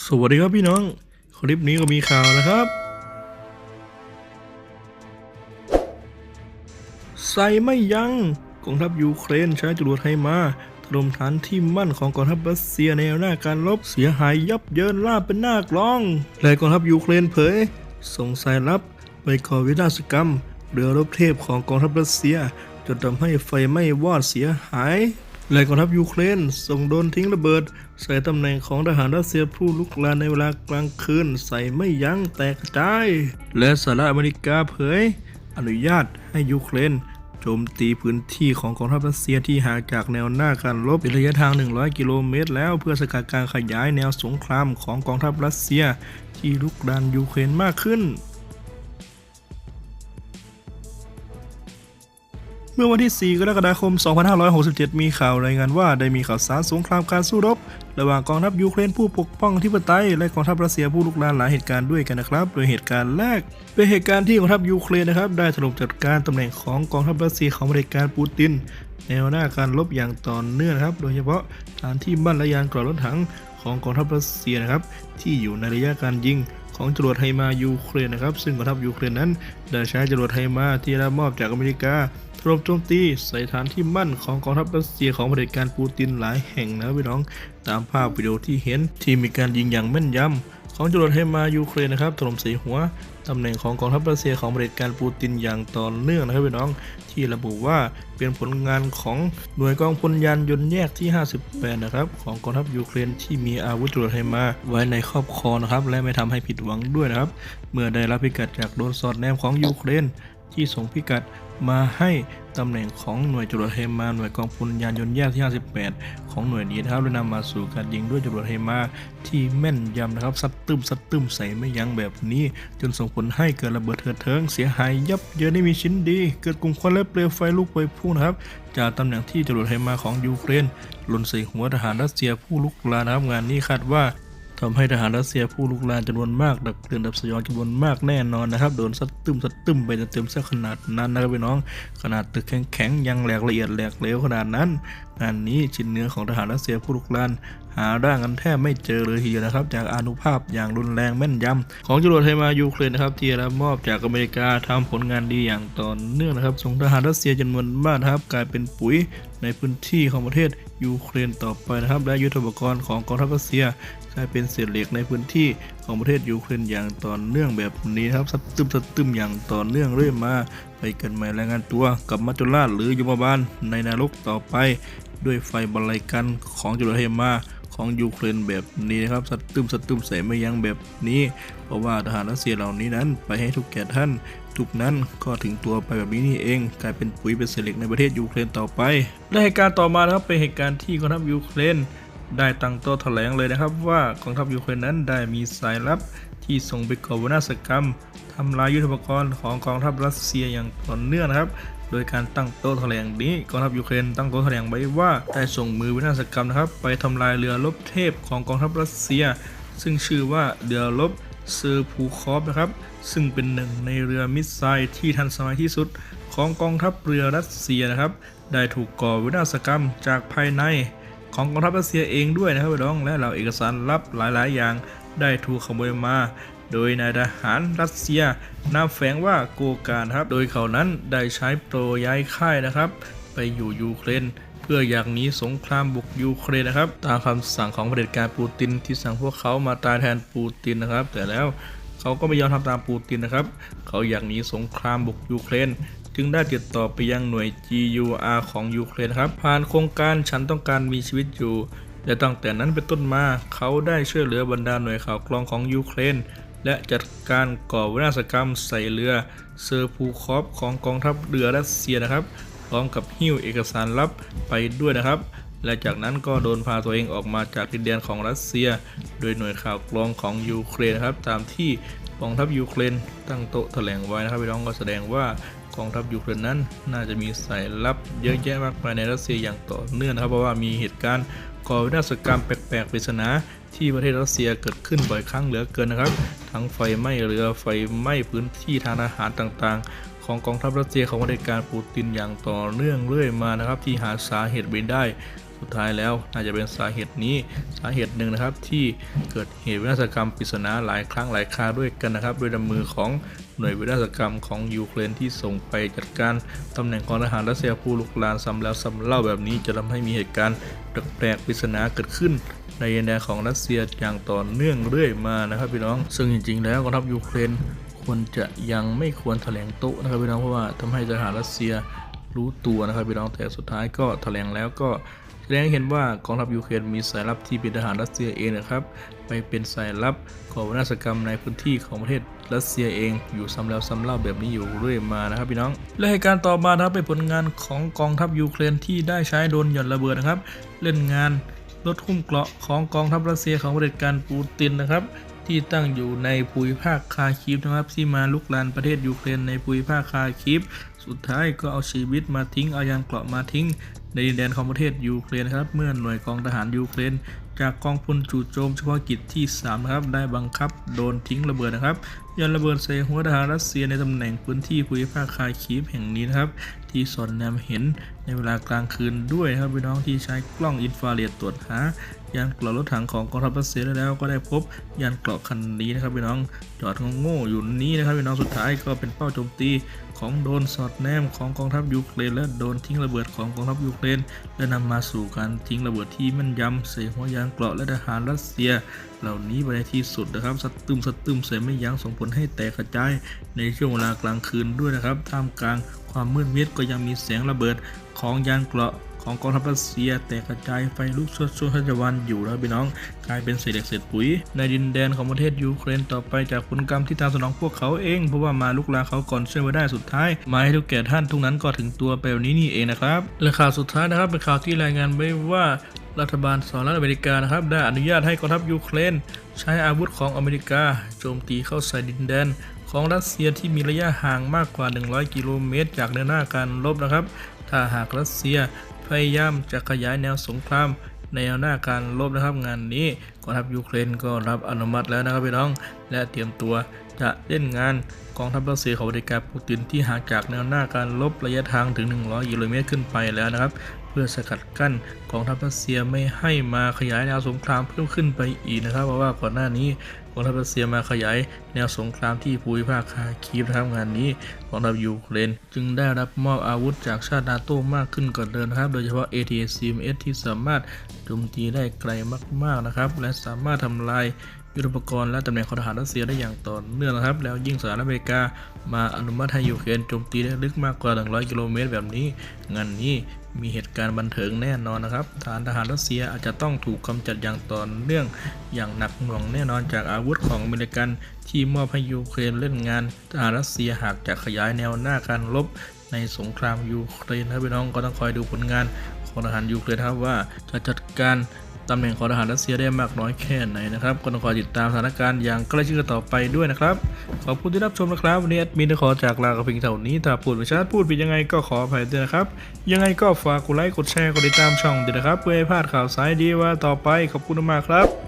สวัสดีครับพี่น้อง คลิปนี้ก็มีข่าวนะครับ ใส่ไม่ยัง้งกองทัพยูเครนใช้จรวดไฮมาถล่มฐานที่มั่นของกองทัพรัสเซียในแนวหน้าการรบเสียหายยับเยินล่าบเป็นหน้ากลอง และกองทัพยูเครนเผย ส่งสายลับไปก่อวินาศกรรม เรือรบเทพของกองทัพรัสเซียจนทำให้ไฟไหม้วอดเสียหาย และกองทัพยูเครนส่งโดนทิ้งระเบิด ใส่ตำแหน่งของทหารรัสเซียผู้ลุกลานในเวลากลางคืน ใส่ไม่ยั้งแตกกระจาย และสหรัฐอเมริกาเผย อนุญาตให้ยูเครนโจมตีพื้นที่ของกองทัพรัสเซียที่ห่างจากแนวหน้าการรบเป็นระยะทาง 100 กิโลเมตร แล้วเพื่อสกัดการขยายแนวสงครามของกองทัพรัสเซีย ที่ลุกดานยูเครนมากขึ้น มื่อวันที่ 4 กรกฎาคม 2567 มีข่าวรายงานว่าได้มีข่าวสารสงครามการสู้รบ ระหว่างกองทัพยูเครนผู้ปกป้องอธิปไตย และกองทัพรัสเซียผู้ลุกลานหลายเหตุการณ์ด้วยกันนะครับ โดยเหตุการณ์แรก เป็นเหตุการณ์ที่กองทัพยูเครนนะครับได้ถล่มจัดการตำแหน่งของกองทัพรัสเซียของบริการปูตินแนวหน้าการรบอย่างต่อเนื่องครับ โดยเฉพาะฐานที่มั่นและยานกรอรถถังของกองทัพรัสเซียนะครับที่อยู่ในระยะการยิงของจรวดไฮมายูเครนนะครับซึ่งกองทัพยูเครนนั้นได้ใช้จรวดไฮมาที่ได้รับมอบจากอเมริกา ถล่มโจมตีใส่ฐานที่มั่นของกองทัพรัสเซียของเผด็จการปูตินหลายแห่งนะครับพี่น้อง ตามภาพวิดีโอที่เห็นที่มีการยิงอย่างแม่นยำของจรวดไฮมายูเครนนะครับถล่มใส่หัวตำแหน่งของกองทัพรัสเซียของเผด็จการปูตินอย่างต่อเนื่องนะครับพี่น้อง ที่ระบุว่าเป็นผลงานของหน่วยกองพลยานยนต์แยกที่ 58 นะครับ ของกองทัพยูเครนที่มีอาวุธจรวดไฮมาไว้ในครอบครองนะครับ และไม่ทำให้ผิดหวังด้วยนะครับ เมื่อได้รับพิกัดจากโดนสอดแนมของยูเครนที่ส่งพิกัด มาให้ตำแหน่งของหน่วยจรวดเฮมาหน่วยกองพลยานยนต์แยกที่ 58 ของหน่วยนี้นะครับและนำมาสู่การยิงด้วยจรวดเฮมาที่แม่นยำนะครับซัดตึมซัดตึมใส่ไม่ยั้งแบบนี้ จนส่งผลให้เกิดระเบิดเถิดเทิงเสียหายยับเยินไม่มีชิ้นดี เกิดกลุ่มควันและเปลวไฟลุกไปพุ่งนะครับ จากตำแหน่งที่จรวดเฮมาของยูเครนหล่นใส่หัวทหารรัสเซียผู้ลุกลานนะครับงานนี้คาดว่า ทำให้ทหารรัสเซียผู้ลุกลานจำนวนมากดับเพลิงดับสยองจำนวนมากแน่นอนนะครับโดนซัดตึมซัดตึมไปเต็มๆซะขนาดนั้นนะครับพี่น้อง ขนาดตึกแข็งๆยังแหลกละเอียดแหลกเหลวขนาดนั้นงานนี้ชิ้นเนื้อของทหารรัสเซียผู้ลุกลานหาร่างกันแทบไม่เจอเลยทีเดียวนะครับ จากอานุภาพอย่างรุนแรงแม่นยำของจรวดไฮมายูเครนนะครับที่รับมอบจากอเมริกาทำผลงานดีอย่างต่อเนื่องนะครับส่งทหารรัสเซียจำนวนมากนะครับกลายเป็นปุ๋ยในพื้นที่ของประเทศ ยูเครนต่อไปนะครับ และยุทธปกรณ์ของกองทัพรัสเซียกลายเป็นเศษเหล็กในพื้นที่ของประเทศยูเครนอย่างต่อเนื่องแบบนี้ครับสัดตึมสัดตึมอย่างต่อเนื่องเรื่อยมา ไปกินใหม่รายงานตัวกับมัจจุราชหรือยมบาลในนรกต่อไป ด้วยไฟบรรลัยกันของจรวดเฮมาของยูเครนแบบนี้นะครับสัดตึมสัดตึมใส่ไม่ยั้งแบบนี้ เพราะว่าทหารรัสเซียเหล่านี้นั้นไปให้ทุกแก่ท่าน ทุกนั้นก็ถึงตัวไปแบบนี้นี่เอง กลายเป็นปุ๋ยเป็นเศษเหล็กในประเทศยูเครนต่อไป และเหตุการณ์ต่อมานะครับเป็นเหตุการณ์ที่กองทัพยูเครนได้ตั้งโต๊ะแถลงเลยนะครับว่ากองทัพยูเครนนั้นได้มีสายลับที่ส่งไปก่อวินาศกรรมทำลายยุทโธปกรณ์ของกองทัพรัสเซียอย่างต่อเนื่องนะครับ โดยการตั้งโต๊ะแถลงนี้กองทัพยูเครนตั้งโต๊ะแถลงไว้ว่าได้ส่งมือวินาศกรรมนะครับ ไปทำลายเรือรบเทพของกองทัพรัสเซีย ซึ่งชื่อว่าเรือรบ เซอร์พูคอฟนะครับ ซึ่งเป็นหนึ่งในเรือมิสไซล์ที่ทันสมัยที่สุด ของกองทัพเรือรัสเซียนะครับ ได้ถูกก่อวินาศกรรมจากภายในของกองทัพรัสเซียเองด้วยนะครับพี่น้องและเหล่าเอกสารลับหลาย ๆ อย่างได้ถูกขโมยมา โดยนายทหารรัสเซียนามแฝงว่าโกการครับ โดยเขานั้นได้ใช้โปรย้ายค่ายนะครับ ไปอยู่ยูเครน เพื่ออยากหนีสงครามบุกยูเครนนะครับ ตามคำสั่งของเผด็จการปูตินที่สั่งพวกเขามาตายแทนปูตินนะครับ แต่แล้วเขาก็ไม่ยอมทำตามปูตินนะครับ เขาอยากหนีสงครามบุกยูเครนจึงได้ติดต่อไปยังหน่วย GUR ของยูเครนครับ ผ่านโครงการฉันต้องการมีชีวิตอยู่ และตั้งแต่นั้นเป็นต้นมาเขาได้ช่วยเหลือบรรดาหน่วยข่าวกรองของยูเครน และจัดการก่อวินาศกรรมใส่เรือเซอร์พูคอฟของกองทัพเรือรัสเซียนะครับ ร้อมกับหิ้วเอกสารลับไปด้วยนะครับ และจากนั้นก็โดนพาตัวเองออกมาจากดินแดนของรัสเซีย โดยหน่วยข่าวกรองของยูเครนนะครับ ตามที่กองทัพยูเครนตั้งโต๊ะแถลงไว้นะครับพี่น้องก็แสดงว่ากองทัพยูเครนนั้น น่าจะมีสายลับเยอะแยะมากมายในรัสเซียอย่างต่อเนื่องนะครับ เพราะว่ามีเหตุการณ์ก่อวินาศกรรมแปลกๆปริศนาที่ประเทศรัสเซียเกิดขึ้นบ่อยครั้งเหลือเกินนะครับ ทั้งไฟไหม้เรือไฟไหม้พื้นที่ทางอาหารต่างๆ ของกองทัพรัสเซียของเผด็จการปูตินอย่างต่อเนื่องเรื่อยมานะครับ ที่หาสาเหตุไม่ได้สุดท้ายแล้วน่าจะเป็นสาเหตุนี้สาเหตุหนึ่งนะครับที่เกิดเหตุวินาศกรรมปริศนาหลายครั้งหลายคราด้วยกันนะครับดยนำมือของหน่วยวินาศกรรมของยูเครนที่ส่งไปจัดการตำแหน่งของทหารรัสเซียผู้ลุกลานซ้ำแล้วซ้ำเล่าแบบนี้จะทำให้มีเหตุการณ์แปลกๆปริศนาเกิดขึ้นในดินแดนของรัสเซียอย่างต่อเนื่องเรื่อยมานะครับพี่น้อง ซึ่งจริงๆ แล้วกองทัพยูเครน ควรจะยังไม่ควรแถลงโต๊ะนะครับพี่น้องเพราะว่าทำให้ทหารรัสเซียรู้ตัวนะครับพี่น้องแต่สุดท้ายก็แถลงแล้วก็แสดงเห็นว่ากองทัพยูเครนมีสายลับที่เป็นทหารรัสเซียเองนะครับไปเป็นสายลับก่อวินาศกรรมในพื้นที่ของประเทศรัสเซียเอง อยู่ซ้ำแล้วซ้ำเล่าแบบนี้อยู่เรื่อยมานะครับพี่น้อง และเหตุการณ์ต่อมานะครับเป็นผลงานของกองทัพยูเครนที่ได้ใช้โดนหย่อนระเบิดนะครับ เล่นงานรถหุ้มเกราะของกองทัพรัสเซียของเผด็จการปูตินนะครับ ที่ตั้งอยู่ในภูมิภาคคาคีฟนะครับที่มาลุกลานประเทศยูเครนในภูมิภาคคาคีฟสุดท้ายก็เอาชีวิตมาทิ้งเอายานเกราะมาทิ้ง ในดินแดนของประเทศยูเครนครับ เมื่อหน่วยกองทหารยูเครน จากกองพลจู่โจมเฉพาะกิจที่3นะครับได้บังคับโดนทิ้งระเบิดนะครับยานระเบิดใส่หัวทหารรัสเซียในตำแหน่งพื้นที่ภูมิภาคคาคีฟแห่งนี้นะครับ ที่สอนแนมเห็น ในเวลากลางคืนด้วยครับพี่น้องที่ใช้กล้องอินฟราเรดตรวจหายานเกราะรถถังของกองทัพรัสเซียแล้วก็ได้พบยานเกราะคันนี้นะครับพี่น้องจอดงโง่อยู่นี้นะครับพี่น้องสุดท้ายก็เป็นเป้าโจมตีของโดนสอดแนมของกองทัพยูเครนและโดนทิ้งระเบิดของกองทัพยูเครนและนำมาสู่การทิ้งระเบิดที่แมันยำใส่หัวยานเกราะและทหารรัสเซีย เหล่านี้ไปในที่สุดนะครับสัตึมสัตึมใส่ไม่ยั้งส่งผลให้แตกกระจายในช่วงเวลากลางคืนด้วยนะครับท่ามกลาง ความมืดมิดก็ยังมีเสียงระเบิดของยานเกราะของกองทัพรัสเซียแตกกระจายไฟลุกโชนโชนทัจวันอยู่แล้วพี่น้อง กลายเป็นเศษเหล็กเศษปุ๋ย ในดินแดนของประเทศยูเครนต่อไปจากผลกรรมที่ตามสนองพวกเขาเอง เพราะว่ามาลุกลาเขาก่อนช่วยไว้ได้สุดท้าย มาให้ทุกแก่ท่านทุกนั้นก็ถึงตัวไปแบบนี้นี่เองนะครับและข่าวสุดท้ายนะครับเป็นข่าวที่รายงานไว้ว่ารัฐบาลสหรัฐอเมริกานะครับได้อนุญาตให้กองทัพยูเครน ใช้อาวุธของอเมริกา โจมตีเข้าใส่ดินแดน ของรัสเซียที่มีระยะห่างมากกว่า 100 กิโลเมตร จากเดินหน้าการรบนะครับ ถ้าหากรัสเซียพยายามจะขยายแนวสงครามในแนวหน้าการรบนะครับงานนี้กองทัพยูเครนก็รับอนุมัติแล้วนะครับพี่น้อง และเตรียมตัวจะเล่นงานกองทัพรัสเซียของบริการปูตินที่ห่างจากแนวหน้าการรบระยะทางถึง 100 กิโลเมตรขึ้นไปแล้วนะครับ เพื่อสกัดกั้นกองทัพรัสเซียไม่ให้มาขยายแนวสงครามเพิ่มขึ้นไปอีกนะครับ เพราะว่าก่อนหน้านี้ กองทัพรัสเซียมาขยายแนวสงครามที่ภูมิภาคคาคีฟนะครับงานนี้กองทัพยูเครนจึงได้รับมอบอาวุธจากชาตินาโต้มากขึ้นกว่าเดิมนะครับ โดยเฉพาะ ATACMS ที่สามารถโจมตีได้ไกลมากๆนะครับ และสามารถทำลาย ยุทธปกรณ์และตำแหน่งของทหารรัสเซียได้อย่างต่อเนื่องนะครับ แล้วยิ่งสหรัฐอเมริกามาอนุมัติให้ยูเครนโจมตีได้ลึกมากกว่า 100 กิโลเมตรแบบนี้ งานนี้มีเหตุการณ์บันเทิงแน่นอนนะครับ ฐานทหารรัสเซียอาจจะต้องถูกกำจัดอย่างต่อเนื่องอย่างหนักหน่วงแน่นอนจากอาวุธของอเมริกัน ที่มอบให้ยูเครนเล่นงาน ทหารรัสเซียหากจะขยายแนวหน้าการรบในสงครามยูเครนนะครับพี่น้องก็ต้องคอยดูผลงานของทหารยูเครนครับว่าจะจัดการ ตำแหน่งของทหารรัสเซียได้มากน้อยแค่ไหนนะครับก็ต้องคอยติดตามสถานการณ์อย่างใกล้ชิดกันต่อไปด้วยนะครับ ขอบคุณที่รับชมนะครับ วันนี้แอดมินขอจากลากับเพียงเท่านี้ ถ้าพูดไม่ชัดพูดผิดยังไงก็ขออภัยด้วยนะครับ ยังไงก็ฝากกดไลค์กดแชร์กดติดตามช่องด้วยนะครับ เพื่อให้พลาดข่าวสายดีว่าต่อไปขอบคุณมากครับ